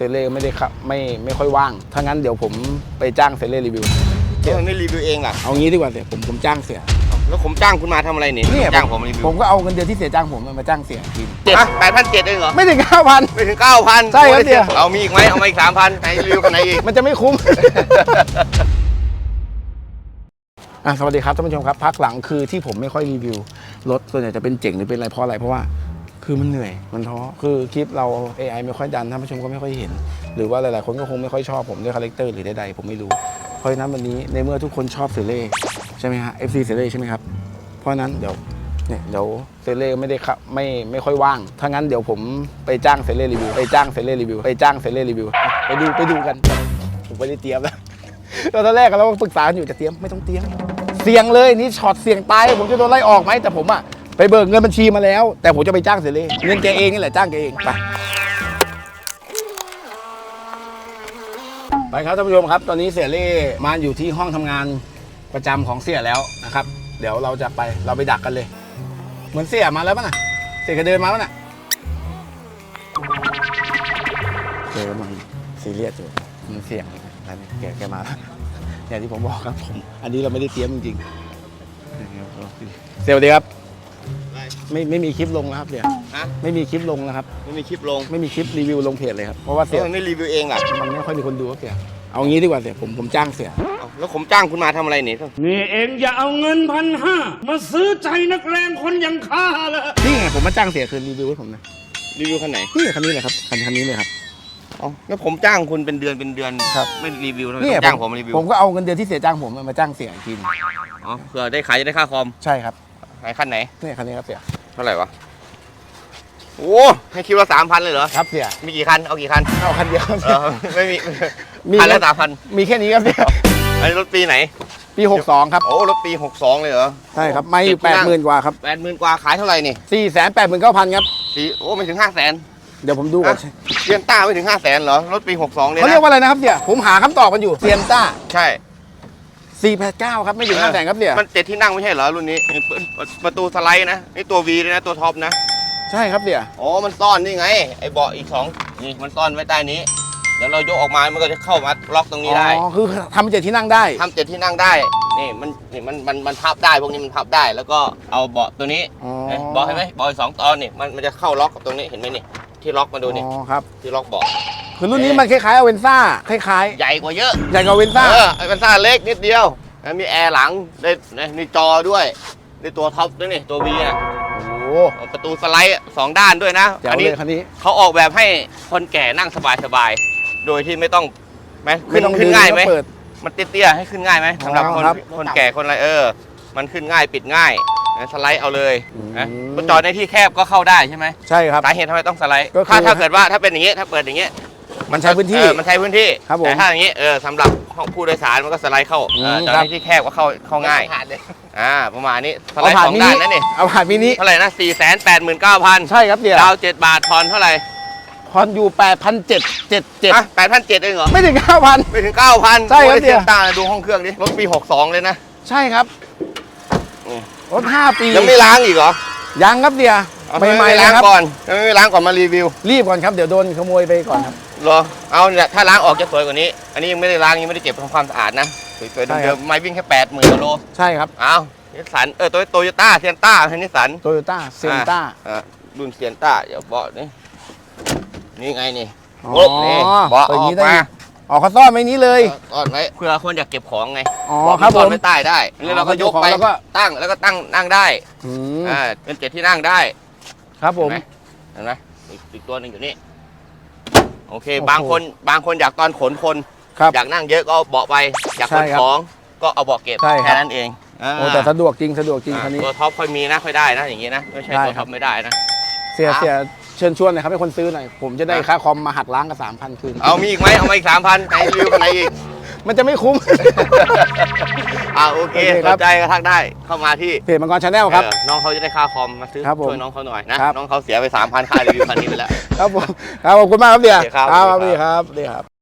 เซเล่ไม่ได้ครับไม่ไม่ค่อยว่าง ถ้างั้นเดี๋ยวผมไปจ้างเซเล่รีวิวทำไมไม่รีวิวเองล่ะ เอางี้ดีกว่าเสียผมผมจ้างเสียแล้วผมจ้างคุณมาทำอะไรนี่เนี่ยจ้างผมรีวิวผมก็เอาเงินเดือนที่เสียจ้างผมมาจ้างเสียทีมเจ็ดแปดพันเจ็ดเองเหรอ ไม่ถึงเก้าพันไม่ถึงเก้าพันใช่ครับเนี่ยเอามีอีกไหมเอามาอีกสามพันไหนรีวิวกันไหนอีกมันจะไม่คุ้มอะสวัสดีครับท่านผู้ชมครับพักหลังคือที่ผมไม่ค่อยรีวิวรถส่วนใหญ่จะเป็นเจ๋งหรือเป็นอะไรเพราะอะไรเพราะว่า คือมันเหนื่อยมันท้อคือคลิปเรา AI ไม่ค่อยดันท่านผู้ชมก็ไม่ค่อยเห็น หรือว่าหลายๆ คนก็คงไม่ค่อยชอบผมด้วยคาแรคเตอร์หรือใดๆผมไม่รู้เพราะฉะนั้นวันนี้ในเมื่อทุกคนชอบเซเล่ใช่ไหมฮะ FC เซเล่ใช่ไหมครับเพราะนั้นเดี๋ยวเนี่ยเดี๋ยวเซเล่ไม่ได้ครับไม่ไม่ค่อยว่าง ถ้างั้นเดี๋ยวผมไปจ้างเซเล่รีวิวไปจ้างเซเล่รีวิวไปจ้างเซเล่รีวิวไปดูไปดูกัน ผมไม่ได้เตรียมแล้วตอนแรกเราก็ปรึกษากันอยู่จะเตรียมไม่ต้องเตรียมเสี่ยงเลยนี่ช็อตเสี่ยงตายผมจะโดนไล่ออกไหมแต่ผมอะ ไปเบิกเงินบัญชีมาแล้ว แต่ผมจะไปจ้างเซเล่เงินแกเองนี่แหละจ้างแกเองไปไปครับท่านผู้ชมครับ ตอนนี้เสียเล่มาอยู่ที่ห้องทำงานประจำของเสียแล้วนะครับ เดี๋ยวเราจะไปเราไปดักกันเลย เหมือนเสียมาแล้วป่ะน่ะเสียก็เดินมาป่ะน่ะเจอมันซีเรียสอยู่มันเสี่ยงอะไรเนี่ยแกแกมาแล้วอย่างที่ผมบอกครับผม อันนี้เราไม่ได้เตรียมจริงๆเซลลดีครับ ไม่ไม่มีคลิปลงแล้วครับเดี๋ยวฮะไม่มีคลิปลงนะครับ ไม่มีคลิปลงไม่มีคลิปรีวิวลงเพจเลยครับเพราะว่าเสียทำไมไม่รีวิวเองล่ะมันไม่ค่อยมีคนดูครับเสียเอางี้ดีกว่าเสียผมผมจ้างเสียเอาแล้วผมจ้างคุณมาทำอะไรนี่นี่เองอย่าเอาเงินพันห้ามาซื้อใจนักเลงคนอย่างข้าเลยนี่ไงผมมาจ้างเสียคือรีวิวให้ผมนะรีวิวคันไหนนี่คันนี้เลยครับคันคันนี้เลยครับ เอาแล้วผมจ้างคุณเป็นเดือนเป็นเดือนครับ ไม่รีวิวทำไมนี่ต้องจ้างผมรีวิวผมก็เอาเงินเดือนที่เสียจ้างผมมาจ้างเสียอีกทีนึงอ๋อเผื่อได้ขายจะได้ค่าคอมใช่ครับ ขายคันไหนนี่คันนี้ครับเสียเท่าไหร่วะ โอ้ให้คิดว่าสามพันเลยเหรอ ครับเสียมีกี่คัน เอากี่คัน เอาคันเดียวครับเอเสีย อ ไม่มีมี คันละสามพันมีแค่นี้ครับเสียอันนี้รถปีไหน ปี 62 ครับ โอ้ รถปี62เลยเหรอใช่ครับ ไม่อยู่เจ็ดที่นั่งแปดหมื่นกว่าครับแปดหมื่นกว่าขายเท่าไหร่นี่สี่แสนแปดหมื่นเก้าพันครับ สี่โอ้ไม่ถึงห้าแสนเดี๋ยวผมดูก่อนเซียนต้าไม่ถึงห้าแสนเหรอ รถปี62เนี่ยเขาเรียกนะว่าอะไรนะครับเสียผมหาคำตอบกันอยู่เซียนต้า ใช่ 489 ครับ ไม่ถึง5แสนครับเสียมันเจ็ดที่นั่งไม่ใช่เหรอรุ่นนี้นี่เปิดประตูสไลด์นะนี่ตัว V เลยนะตัวท็อปนะ ใช่ครับเสียอ๋อมันซ่อนนี่ไง ไอ้เบาะอีกสองนี่มันซ่อนไว้ใต้นี้เดี๋ยวเรายกออกมา มันก็จะเข้ามาล็อกตรงนี้ได้ อ๋อ คือทำเป็นเจ็ดที่นั่งได้ทำเจ็ดที่นั่งได้ นี่มันนี่มันมันมันพับได้ พวกนี้มันพับได้ แล้วก็เอาเบาะตัวนี้อ๋อเอ๊ะเบาะเห็นไหมเบาะอีกสองตอนนี่มันมันจะเข้าล็อกกับตรงนี้ เห็นไหมนี่ ที่ล็อกมาดูนี่ อ๋อ ครับ ที่ล็อกเบาะ คือรุ่นนี้มันคล้ายๆอเวนซ่าคล้ายใหญ่กว่าเยอะๆใหญ่กว่าอเวนซ่าเออไอ้เป็นซ่าเล็กนิดเดียวแล้วมีแอร์หลังได้ได้มีจอด้วยในตัวท็อปด้วยนี่ตัววีอะโอ้โหประตูสไลด์สองด้านด้วยนะเจ๋วอัเลนี้ยคันนี้ เขาออกแบบให้คนแก่นั่งสบายๆโดยที่ไม่ต้องไหมขึ้นไม่ต้องขึ้นดึง่ายไหมแล้วเปิด มันเตี้ยๆให้ขึ้นง่ายไหมสำหรับอ๋อคนครับคนแก่คนอะไรเออ มันขึ้นง่ายปิดง่ายสไลด์เอาเลยอืมนะมันจอดในที่แคบก็เข้าได้ใช่ไหม ใช่ครับ สาเหตุทำไมต้องสไลด์ก็คือถ้าถ้าเกิดว่าถ้าเป็นอย่างงี้ ถ้าเปิดอย่างงี้ มันใช้พื้นที่ เออมันใช้พื้นที่ครับผมแต่ถ้าอย่างนี้เออสำหรับห้องผู้โดยสารมันก็สไลด์เข้าอืมเออจอดครับในที่แคบก็เข้าเข้าง่ายอ่าประมาณนี้สไลเอาด์ผ่านสองมิด้านินนั่นนี่เอาผ่านมินิเท่าไหร่นะสี่แสนแปดหมื่นเก้าพันใช่ครับเสียดาวเจ็ดบาททอนเท่าไหร่พอนอยู่8,777อะแปดพันเจ็ดเองเหรอไม่ถึง 9,000 ไม่ถึงเก้าพันใช่ครับเดีเดี๋ยว ตาดูห้องเครื่องดิรถปีหกสองเลยนะ ใช่ครับอืม รถ5ปียังไม่ล้างอีกเหรอยังครับเดียเอาใหม่ๆเลยล้างครับก่อนยังไม่ล้างก่อนมารีวิว รีบก่อนครับเดี๋ยวโดนขโมยไปก่อนครับเห รอเอาเนี่ยถ้าล้างออกจะสวยกว่านี้ อันนี้ยังไม่ได้ล้างยังไม่ได้เก็บทำความสะอาดนะสวยๆใช่ครัเดิบมๆไม่วิ่งแค่แปดหมื่นกิโลใช่ครับเอานิสสันเออโตโตโยต้าเซียนต้าให้นิสสันโตโยต้าเซนต้าอะรุ่นเซียนต้าเดี๋ยวเบาะนี่นี่ไงนี่อ๋อโอ๊ะนี่เบาะเปิดออย่างอนี้กได้มาอ๋อเขาซ่อนไว้นี้เลยซ่อนไว้เผื่อคนอยากเก็บของไงอ๋อเบาะครับซ่อนผมไว้ใต้ได้แล้วเราก็ยกไปเอาของแล้วก็ ตั้งแล้วก็ตั้งนั่งได้อืมอ่าเป็นเจ็ดที่นั่งได้ครับผม เห็นไหเห็นไหมอีกอีกตัวหนึ่งอยู่นี่ โอเค โอ้โหบางคนบางคนอยากตอนขนคน ครับอยากนั่งเยอะก็เอาเบาะไปอยากขนใช่ครับของก็เอาเบาะเก็บใช่ครับ แค่นั้นเองาโอ้แต่สะดวกจริงสะดวกจริงอ่าคันนี้ ตัวท็อปค่อยมีนะค่อยได้นะอย่างงี้นะไม่ใช่ได้ตัวครัท็อบ ปไม่ได้นะ เสียครับเสียเชิญชวนหน่อยครับให้คนซื้อหน่อยผมจะได้ครับค่าคอมมาหักล้างกับสามพันคืน เอามีอีกไหมเอามาอีกสามพันไหนรีวิวกันไหนอีก มันจะไม่คุ้ม อ่าโอเคโอเคสครับ นใจก็ทักได้เข้ามาที่เพจมังกรชาแนลครับ เออน้องเขาจะได้ค่าคอมมาซื้อครับผมช่วยน้องเขาหน่อยนะครับ น้องเขาเสียไปสามพันค่ารีวิวคันนี้ไปแล้ว ครับผมครับขอบคุณมากครับเดียโอเคครับ ครับสวัสดีดีคครัรับบดีครับ